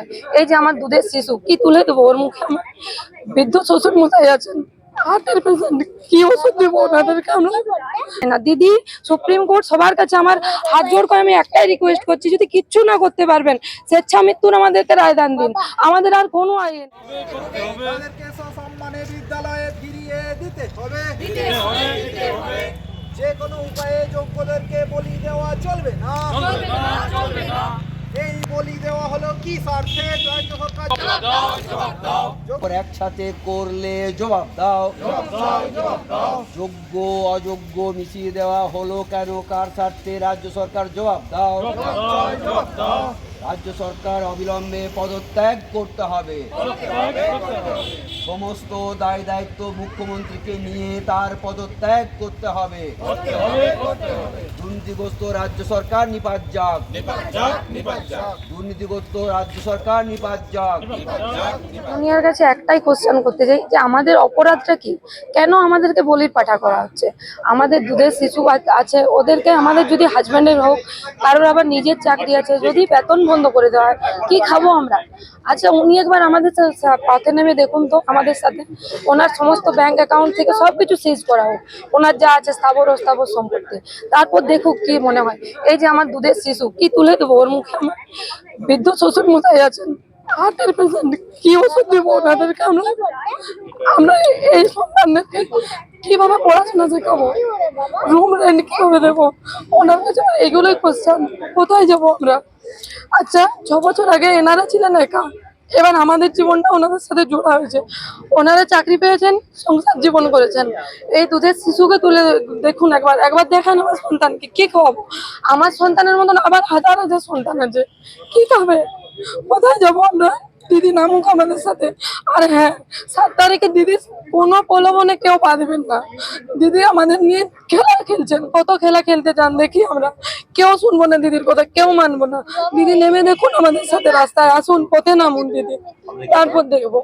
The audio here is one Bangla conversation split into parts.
হয়। এই যে আমার দুধের শিশু কি তুলে দেবো ওর মুখে আমার বৃদ্ধ শ্বশুর মশাই আছেন। হার্টের পেশেন্ট কি ওষুধ দেবো ওনাদেরকে আমরা না দিদি সুপ্রিম কোর্ট সবার কাছে আমার হাত জোড় করে আমি একটাই রিকোয়েস্ট করছি যদি কিচ্ছু না করতে পারবেন স্বেচ্ছা মৃত্যুর আমাদেরকে রায়দান দিন। আমাদের আর কোনো আইন বিদ্যালয়ে ফিরিয়ে দিতে হবে। যে কোনো উপায়ে যোগ্যদেরকে বলি দেওয়া চলবে না। স্বার্থে একসাথে করলে জবাব দাও। যোগ্য অযোগ্য মিশিয়ে দেওয়া হলো কেন? কার স্বার্থে রাজ্য সরকার? জবাব দাও। রাজ্য সরকার অবিলম্বে পদত্যাগ করতে হবে। সমস্ত দায় দায়িত্ব মুখ্যমন্ত্রীকে নিয়ে তার পদত্যাগ করতে হবে। দুর্নীতিগ্রস্ত রাজ্য সরকার নিপাত যাক। দুর্নীতিগ্রস্ত রাজ্য সরকার নিপাত যাক। দুনিয়ার কাছে একটাই কোশ্চেন করতে চাই যে আমাদের অপরাধটা কি? কেন আমাদেরকে বলির পাঠা করা হচ্ছে? আমাদের দুধের শিশু আছে ওদেরকে আমাদের যদি হাজব্যান্ডের হোক কারোর আবার নিজের চাকরি আছে যদি বেতন বন্ধ করে দেওয়া হয়। কি খাব আমরা? আচ্ছা উনি একবার আমাদের পথে নেমে দেখুন তো আমাদের সাথে। ওনার সমস্ত ব্যাংক অ্যাকাউন্ট থেকে সব কিছু সিজ করা হোক। ওনার যা আছে স্থাবর, অস্থাবর সম্পত্তি। তারপর দেখুক কি মনে হয়। এই যে আমার দুধের শিশু, কি তুলে দেবো ওর মুখে? আমার বৃদ্ধ শ্বশুর মশাই আছেন। হার্টের পেশেন্ট কি ওষুধ দেবো? ওনাদেরকে আমরা আমরা এই সন্তানদেরকে কীভাবে পড়াশোনা শেখাবো? রুম রেন্ট কীভাবে দেবো? ওনার কাছে এগুলোই কোশ্চেন কোথায় যাব আমরা? আচ্ছা ছ বছর আগে এনারা ছিলেন একা। এবার আমাদের জীবনটা ওনাদের সাথে জোড়া হয়েছে। ওনারা চাকরি পেয়েছেন, সংসার জীবন করেছেন। এই দুধের শিশুকে তুলে দেখুন একবার। একবার দেখান আমার সন্তানকে। কি খাওয়াবো? আমার সন্তানের মতন আবার হাজার হাজার সন্তান আছে। কি খাবে? কোথায় যাব আমরা দিদি নামুক আমাদের সাথে। আর হ্যাঁ সাত তারিখে দিদি কোনো প্রলোভনে কেউ পা দেবেন না। দিদি আমাদের নিয়ে খেলা খেলছেন, কত খেলা খেলতে চান দেখি আমরা। কেউ শুনব না দিদির কথা, কেউ মানবো না। দিদি নেমে দেখুন আমাদের সাথে রাস্তায়, আসুন, পথে নামুন দিদি। তারপর দেখব।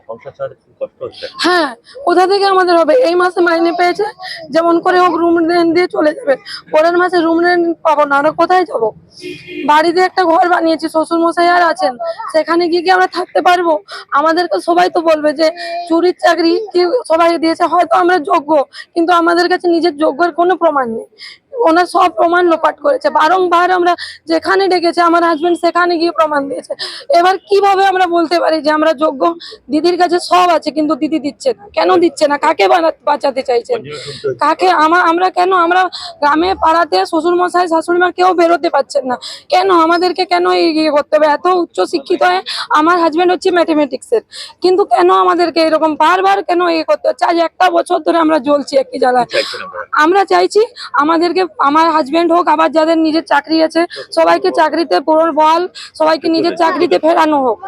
হ্যাঁ কোথা থেকে আমাদের হবে? এই মাসে মাইনে পেয়েছে, যেমন করে হোক রুম রেন্ট দিয়ে চলে যাবে। পরের মাসে রুম রেন্ট পাবো না, আমরা কোথায় যাব? বাড়িতে একটা ঘর বানিয়েছি শ্বশুর মশাই আর আছেন। সেখানে গিয়ে কি আমরা থাকতে পারব? আমাদেরকে সবাই তো বলবে যে চুরির চাকরি কেউ সবাই দিয়েছে, হয়তো আমরা যোগ্য, কিন্তু আমাদের কাছে নিজের যোগ্যের কোনো প্রমাণ নেই। ওনার সব প্রমাণ লোপাট করেছে। বারংবার আমরা যেখানে ডেকেছে আমার হাজব্যান্ড সেখানে গিয়ে প্রমাণ দিয়েছে। এবার কীভাবে আমরা বলতে পারি যে আমরা যোগ্য? দিদির কাছে সব আছে কিন্তু দিদি দিচ্ছে না। কেন দিচ্ছে না? কাকে বাঁচাতে চাইছেন? কাকে? আমা আমরা কেন? আমরা গ্রামে পাড়াতে শ্বশুর মশাই শাশুড়ি মা কেউ বেরোতে পারছেন না। কেন? আমাদেরকে কেন ইয়ে করতে হবে? এত উচ্চ শিক্ষিত হয়ে আমার হাজব্যান্ড হচ্ছে ম্যাথমেটিক্স এর। কিন্তু কেন আমাদেরকে এরকম বারবার কেন ইয়ে করতে হচ্ছে? আজ একটা বছর ধরে আমরা জ্বলছি একই জ্বালায়। আমরা চাইছি আমাদেরকে আমার হাজবেন্ড হোক, আবার যাদের নিজের চাকরি আছে, সবাইকে চাকরিতে পুরো বল, সবাইকে নিজের চাকরিতে ফেরানো হোক,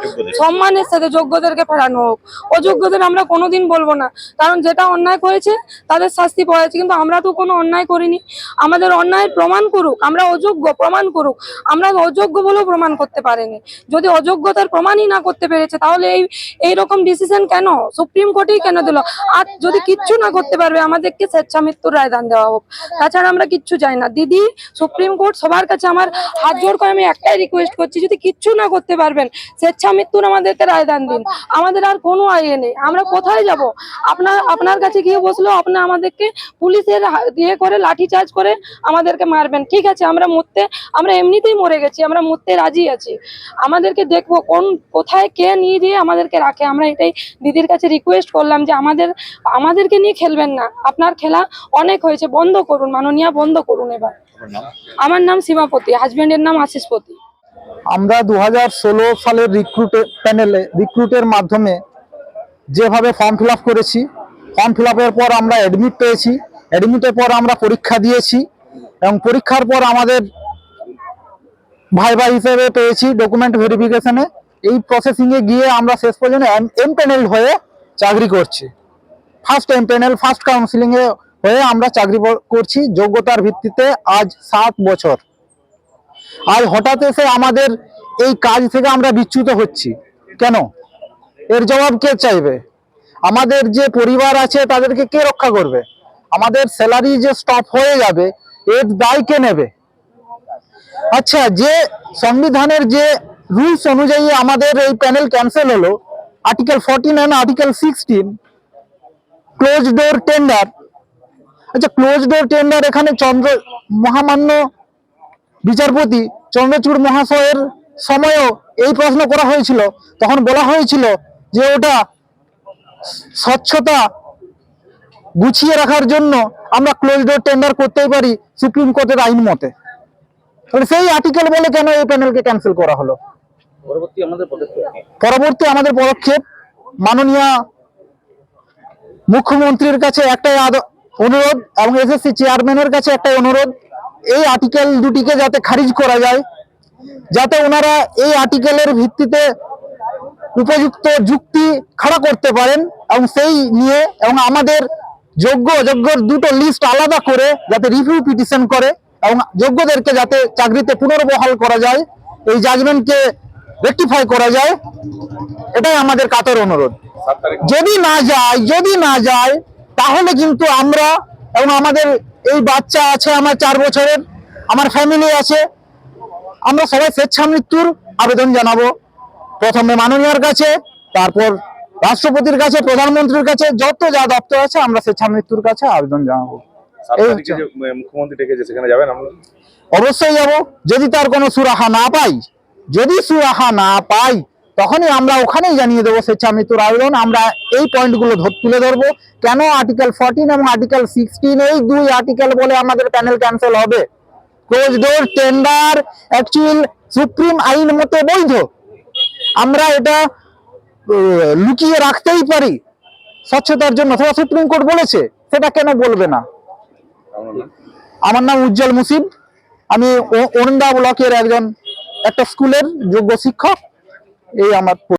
সম্মানের সাথে যোগ্যদেরকে ফেরানো হোক। অযোগ্যদের আমরা কোনোদিন বলব না, কারণ যেটা অন্যায় করেছে, তাদের শাস্তি পাওয়া যাচ্ছে, কিন্তু আমরা তো কোনো অন্যায় করিনি। আমাদের অন্যায়ের প্রমাণ করুক, আমরা অযোগ্য, প্রমাণ করুক। আমরা অযোগ্য বলেও প্রমাণ করতে পারিনি। যদি অযোগ্যতার প্রমাণই না করতে পেরেছে, তাহলে এই এই রকম ডিসিশন কেন? সুপ্রিম কোর্টেই কেন দিল? আর যদি কিচ্ছু না করতে পারবে, আমাদেরকে স্বেচ্ছামৃত্যুর রায়দান দেওয়া হোক। তাছাড়া আমরা কিচ্ছু চাই না। দিদি সুপ্রিম কোর্ট সবার কাছে আমার হাত জোড় করে আমি একটাই রিকোয়েস্ট করছি, যদি কিচ্ছু না করতে পারবেন, স্বেচ্ছা মৃত্যুর আমাদেরকে রায়দান দিন। আমাদের আর কোনো আইয়ে নেই। আমরা কোথায় যাব? আপনার আপনার কাছে গিয়ে বসলেও আপনি আমাদেরকে পুলিশের ইয়ে করে লাঠি চার্জ করে আমাদেরকে মারবেন। ঠিক আছে, আমরা মরতে, আমরা এমনিতেই মরে গেছি, আমরা মরতে রাজি আছি। আমাদেরকে দেখব কোন, কোথায় কে নিয়ে গিয়ে আমাদেরকে রাখে। আমরা এটাই দিদির কাছে রিকোয়েস্ট করলাম যে আমাদের, আমাদেরকে নিয়ে খেলবেন না। আপনার খেলা অনেক হয়েছে, বন্ধ করুন। মাননীয়া বন্ধ করুন এবার। আমার নাম সীমাপতি হাজবেন্ডের নাম আশিসপতি আমরা দু হাজার ষোলো সালের রিক্রুট প্যানেলে রিক্রুটের মাধ্যমে যেভাবে ফর্ম ফিল করেছি ফর্ম ফিল পর আমরা অ্যাডমিট পেয়েছি অ্যাডমিটের পর আমরা পরীক্ষা দিয়েছি এবং পরীক্ষার পর আমাদের ভাইবা হিসেবে পেয়েছি ডকুমেন্ট ভেরিফিকেশনে এই প্রসেসিংয়ে গিয়ে আমরা শেষ পর্যন্ত এম প্যানেল হয়ে চাকরি করছি। ফার্স্ট এম প্যানেল ফার্স্ট কাউন্সিলিংয়ে হয়ে আমরা চাকরি করছি, যোগ্যতার ভিত্তিতে আজ সাত বছর। আজ হঠাৎ এসে আমাদের এই কাজ থেকে আমরা বিচ্যুত হচ্ছি। কেন? এর জবাব কে চাইবে? আমাদের যে পরিবার আছে তাদেরকে কে রক্ষা করবে? আমাদের স্যালারি যে স্টপ হয়ে যাবে, এর দায় কে নেবে? আচ্ছা যে সংবিধানের যে রুলস অনুযায়ী আমাদের এই প্যানেল ক্যান্সেল হলো article fourteen and article sixteen close door tender আচ্ছা ক্লোজ ডোর টেন্ডার এখানে চন্দ্র মহামান্য বিচারপতি চন্দ্রচূড় মহাশয়ের সময়ও এই প্রশ্ন করা হয়েছিল। তখন বলা হয়েছিল যে ওটা স্বচ্ছতা গুছিয়ে রাখার জন্য আমরা ক্লোজ ডোর টেন্ডার করতেই পারি সুপ্রিম কোর্টের আইন মতে। সেই আর্টিকেল বলে কেন এই প্যানেলকে ক্যান্সেল করা হলো? পরবর্তী আমাদের পদক্ষেপ পরবর্তী আমাদের পদক্ষেপ মাননীয় মুখ্যমন্ত্রীর কাছে একটাই আদ- অনুরোধ এবং এসএসসি চেয়ারম্যানের কাছে একটা অনুরোধ, এই আর্টিকেল দুটিকে যাতে খারিজ করা যায়, যাতে ওনারা এই আর্টিকেলের ভিত্তিতে উপযুক্ত যুক্তি খাড়া করতে পারেন এবং সেই নিয়ে এবং আমাদের যোগ্য অযোগ্যর দুটো লিস্ট আলাদা করে যাতে রিভিউ পিটিশন করে এবং যোগ্যদেরকে যাতে চাকরিতে পুনর্বহাল করা যায়, এই জাজমেন্টকে রেকটিফাই করা যায়, এটাই আমাদের কাতর অনুরোধ। যদি না যায়, যদি না যায় তাহলে কিন্তু আমরা এবং আমাদের এই বাচ্চা আছে আমার চার বছরের আমার ফ্যামিলি আছে। আমরা সবাই স্বেচ্ছা মৃত্যুর আবেদন জানাব। প্রথমে মাননীয়র কাছে তারপর রাষ্ট্রপতির কাছে প্রধানমন্ত্রীর কাছে যত যা দপ্তর আছে আমরা স্বেচ্ছা মৃত্যুর কাছে আবেদন জানাব। অবশ্যই যাব। যদি তার কোনো সুরাহা না পাই যদি সুরাহা না পাই তখনই আমরা ওখানেই জানিয়ে দেবো স্বেচ্ছা মৃত্যুর আবেদন আমরা এই পয়েন্টগুলো তুলে ধরবো। কেন আর্টিকেল ফোরটিন এবং আর্টিকেল সিক্সটিন এই দুই আর্টিকেল বলে আমাদের প্যানেল ক্যান্সেল হবে? Close door tender actual supreme আইন মতো বৈধ। আমরা এটা লুকিয়ে রাখতেই পারি। স্বচ্ছতার জন্য, অথবা সুপ্রিম কোর্ট বলেছে, সেটা কেন বলবে না? আমার নাম উজ্জ্বল মুসিব। আমি ওরন্দা ব্লকের একজন, একটা স্কুলের যোগ্য শিক্ষক। এই আমার